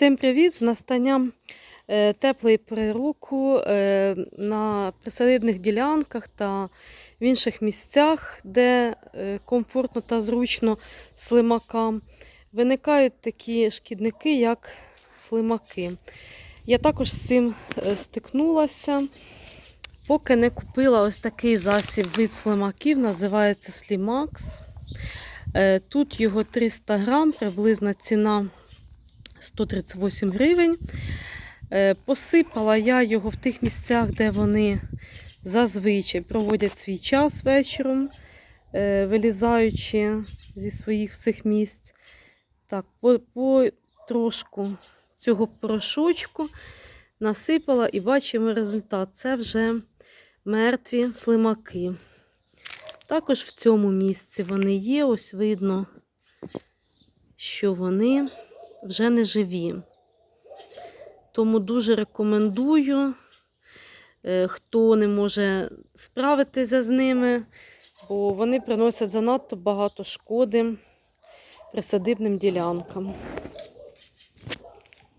Всім привіт! З настанням е, теплої пори року е, на присадибних ділянках та в інших місцях, де е, комфортно та зручно слимакам, виникають такі шкідники, як слимаки. Я також з цим стикнулася, поки не купила ось такий засіб від слимаків, називається Слімакс. Тут його 300 грам, приблизна ціна 138 гривень. Е, Посипала я його в тих місцях, де вони зазвичай проводять свій час вечором, е, вилізаючи зі своїх всіх місць. Так, по, по трошку цього порошочку насипала і бачимо результат. Це вже мертві слимаки. Також в цьому місці вони є, ось видно, що вони вже не живі. Тому дуже рекомендую, е, хто не може справитися з ними, бо вони приносять занадто багато шкоди присадибним ділянкам.